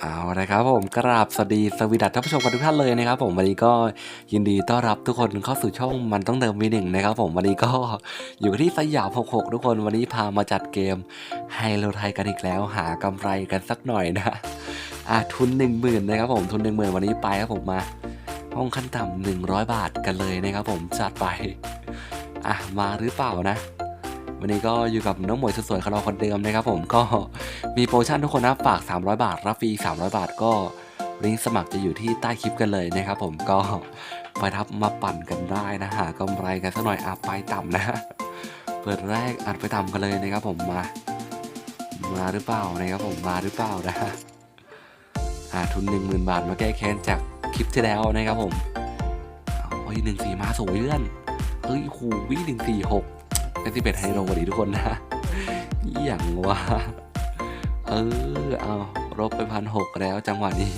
เอาละครับผมกราบสวัสดีสวีดัตท่านผู้ชมกันทุกท่านเลยนะครับผมวันนี้ก็ยินดีต้อนรับทุกคนเข้าสู่ช่องมันต้องเดิมมีหนึ่งนะครับผมวันนี้ก็อยู่ที่สยาม66 ทุกคนวันนี้พามาจัดเกมไฮโลไทยกันอีกแล้ว หากำไรกันสักหน่อยนะอะทุน 1 0,000นะครับผมทุน 1 0,000 วันนี้ไปครับผมมาห้องขั้นต่ำ100 บาทกันเลยนะครับผมจัดไปอะมาหรือเปล่านะ วันนี้ก็อยู่กับน้องหมวยสวยๆของเราคนเดิมนะครับผมก็มีโปรโมชั่นทุกคนนะฝาก 300 บาท รับฟรี300 บาทก็ลิงก์สมัครจะอยู่ที่ใต้คลิปกันเลยนะครับผมก็ไปทับมาปั่นกันได้นะหากำไรกันสักหน่อยอะไปต่ำนะเปิดแรกอัดไปต่ำกันเลยนะครับผมมา มาหรือเปล่านะครับผมมาหรือเปล่านะอ่าทุน 1 0,000 บาทมาแก้แค้นจากคลิปที่แล้วนะครับผมโอ้ยหนึ่งสี่มาสวยเลื่อนเฮ้ยหูวิ่งหนึ่งสี่หก เป็นที่เป็ดไฮโลวันนี้ทุกคนนะอย่างว่าเออเอารบไปพันหกแล้วจังหวะนี้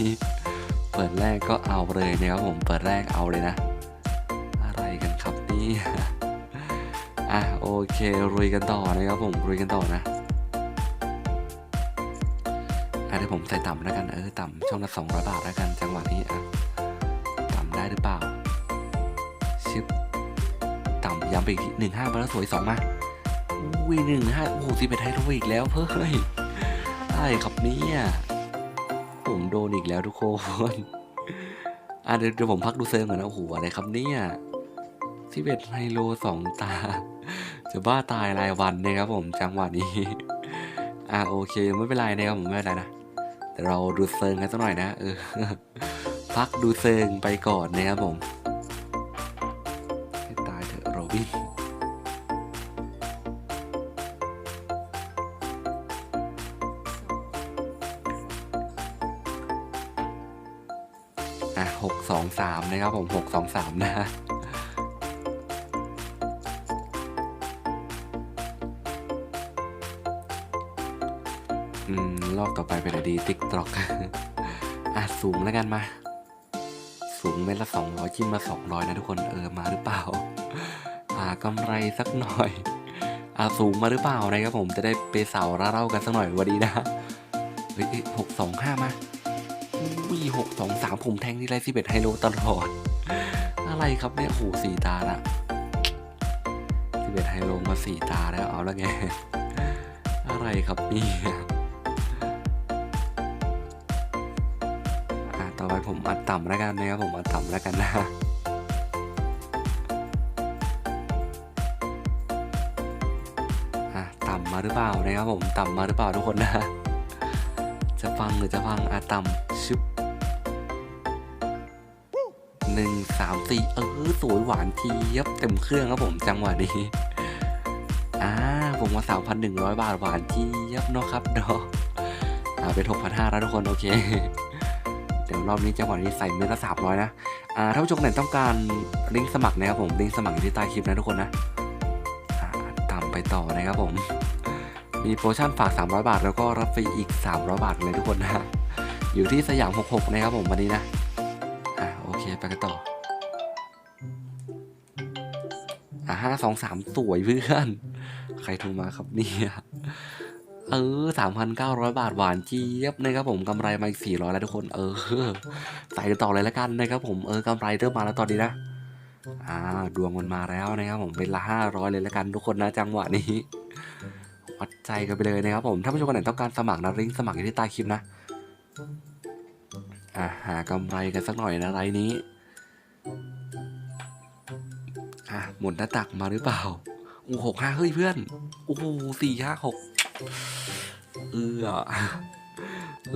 เปิดแรกก็เอาเลยนะครับผมเปิดแรกเอาเลยนะ อะไรกันครับนี่อะโอเครุยกันต่อนะครับผมรุยกันต่อนะอะเดี๋ยวผมใส่ต่ำแล้วกันเออต่ำช่องละสองร้อยบาทแล้วกันจังหวะนี้อะต่ำได้หรือเปล่าชิบ ย้ำไปอีกหนึ่งห้ามาแล้วสวยสองมาอุ้ยหนึ่งห้าโอ้โหสิบเอ็ดไฮโลอีกแล้วเฮ้ยอะไรครับเนี่ยผมโดนอีกแล้วทุกคนอะเดี๋ยวเดี๋ยวผมพักดูเซิร์ฟก่อนนะโอ้โหอะไรครับเนี่ยสิบเอ็ดไฮโลสองตา จะบ้าตายรายวันนะครับผมจังหวะนี้ อะโอเคไม่เป็นไรนะครับผมไม่เป็นไรนะแต่เราดูเซิร์ฟกันสักหน่อยนะเออพักดูเซิร์ฟไปก่อนนะครับผม อีกอะหกสองสามนะครับผมหกสองสามนะอืม รอบต่อไปเป็นอะไรดีติ๊กตรอกอะสูงแล้วกันมาสูงเม็ดละสองร้อยจิ้มมาสองร้อยนะทุกคน เออ มาหรือเปล่า หากำไรสักหน่อยอะสูงมาหรือเปล่านะครับผมจะได้ไปเสาระเล่ากันสักหน่อยวันนี้นะเฮ้ยหกสองห้ามาอุ้ยหกสองสามผมแทงที่ไรสิบเอ็ดไฮโลตลอด อะไรครับเนี่ยโอ้โหสี่ตาละสิบเอ็ดไฮโลมาสี่ตาแล้วเอาแล้วไง อะไรครับนี่อะต่อไปผมอัดต่ำแล้วกันนะครับผมอัดต่ำแล้วกันนะ มาหรือเปล่านะครับผมต่ำมาหรือเปล่าทุกคนนะ จะฟังหรือจะฟังอะต่ำชึบหนึ่งสามสี่เออสวยหวานทียบเต็มเครื่องครับผมจังหวะนี้อ่าผมมาสามพันหนึ่งร้อยบาทหวานทียบเนาะครับเนาะอ่าเป็นหกพันห้าแล้วทุกคนโอเคเดี๋ยวรอบนี้จังหวะนี้ใส่เม็ดละสามร้อยนะอ่าถ้าผู้ชมไหนต้องการลิงก์สมัครนะครับผมลิงก์สมัครอยู่ที่ใต้คลิปนะทุกคนนะอ่าตามไปต่อนะครับผม มีโปรโมชั่นฝาก 300 บาท แล้วก็รับฟรีอีก 300 บาทเลยทุกคนนะอยู่ที่สยาม 66 นะครับผมวันนี้นะ อ่าโอเคไปกันต่อ อ่าห้าสองสามสวยเพื่อน ใครโทรมาครับเนี่ยเออสามพันเก้าร้อยบาทหวานเจี๊ยบนะครับผมกำไรมาอีกสี่ร้อยแล้วทุกคน เออใส่กันต่อเลยแล้วกันนะครับผมเออกำไรเริ่มมาแล้วตอนนี้นะอ่าดวงมันมาแล้วนะครับผมเป็นละห้าร้อยเลยแล้วกันทุกคนนะจังหวะนี้ วัดใจกันไปเลยนะครับผมถ้าผู้ชมคนไหนต้องการสมัครนะลิงก์สมัครอยู่ที่ใต้คลิปนะอ่าหากำไรกันสักหน่อยนะไรนี้อะหมุนหน้าตักมาหรือเปล่าโอ้หกห้าเฮ้ยเพื่อนโอ้โหสี่ห้าหกเออ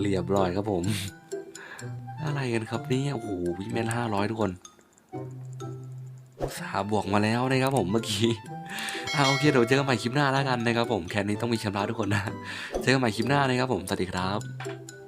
เรียบร้อยครับผม อะไรกันครับนี่โอ้โหวิเมนห้าร้อยทุกคนสาบวกมาแล้วนะครับผมเมื่อกี้ อ่าโอเคเดี๋ยวเจอกันใหม่คลิปหน้าแล้วกันนะครับผมแค่นี้ต้องมีชำระทุกคนนะ เจอกันใหม่คลิปหน้านะครับผมสวัสดีครับ